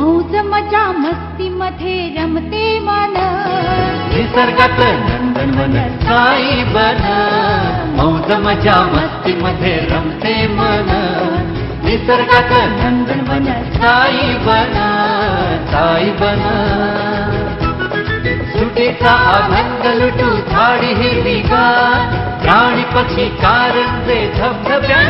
मौज मजा मस्ती मध्ये रमते मन. निसर्गात नंदनवन साई बन मौज मजा मस्ती मध्ये रमते मन. निसर्गात नंदनवन साई बन साई बन सुटीचा आनंद लुटू झाडी हिरवी हिरवीगार प्राणी पक्षी कारंजे धबधब्या